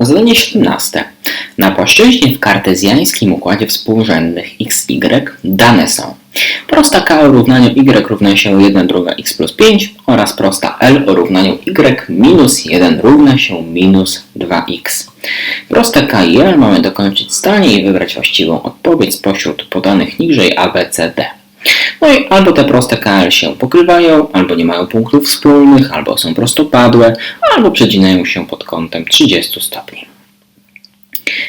Zadanie 17. Na płaszczyźnie w kartezjańskim układzie współrzędnych x, y dane są prosta k o równaniu y równa się 1 druga x plus 5 oraz prosta l o równaniu y minus 1 równa się minus 2x. Proste k i l mamy dokończyć zdanie i wybrać właściwą odpowiedź spośród podanych niżej a, b, c, d. No i albo te proste KL się pokrywają, albo nie mają punktów wspólnych, albo są prostopadłe, albo przecinają się pod kątem 30 stopni.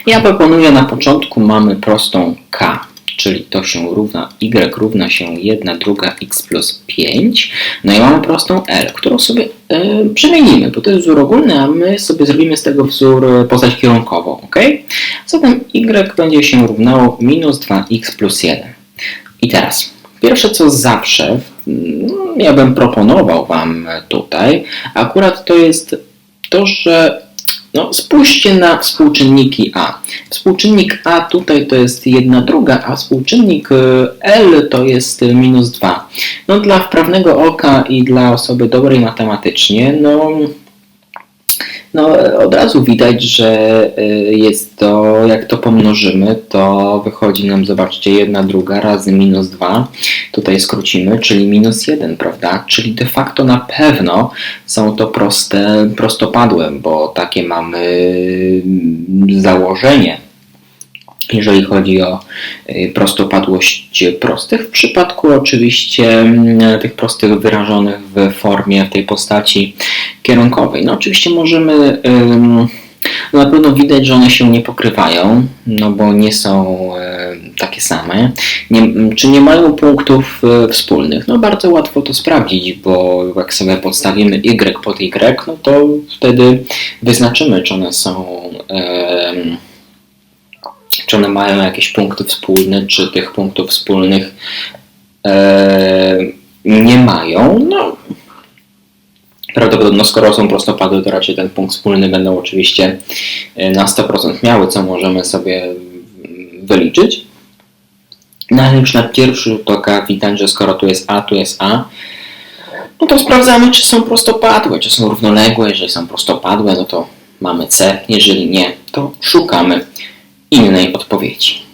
Ja proponuję na początku mamy prostą K, czyli to się równa, Y równa się 1 druga x plus 5. No i mamy prostą L, którą sobie przemienimy, bo to jest wzór ogólny, a my sobie zrobimy z tego wzór e, postać kierunkową, ok? Zatem Y będzie się równało minus 2x plus 1. I teraz, pierwsze co zawsze, mm, ja bym proponował Wam tutaj, akurat to jest to, że no, spójrzcie na współczynniki A. Współczynnik A tutaj to jest 1 druga, a współczynnik y, L to jest minus 2. No, dla wprawnego oka i dla osoby dobrej matematycznie, no, no od razu widać, że y, jest to, jak to pomnożymy, to wychodzi nam, zobaczcie, 1 druga razy minus 2. Tutaj skrócimy, czyli minus 1, prawda? Czyli de facto na pewno są to proste, prostopadłe, bo takie mamy mm, założenie jeżeli chodzi o y, prostopadłość prostych. W przypadku oczywiście mm, tych prostych wyrażonych w formie tej postaci kierunkowej. No oczywiście możemy ym, na pewno widać, że one się nie pokrywają, no bo nie są takie same. Nie, czy nie mają punktów e, wspólnych? No bardzo łatwo to sprawdzić, bo jak sobie podstawimy y pod y, no to wtedy wyznaczymy, czy one są czy one mają jakieś punkty wspólne, czy tych punktów wspólnych e, nie mają. No, prawdopodobnie, skoro są prostopadłe, to raczej ten punkt wspólny będą oczywiście e, na 100% miały, co możemy sobie wyliczyć. No ale już na pierwszy rzut oka widać, że skoro tu jest A, tu jest A, no to sprawdzamy, czy są prostopadłe, czy są równoległe. Jeżeli są prostopadłe, no to mamy C. Jeżeli nie, to szukamy innej odpowiedzi.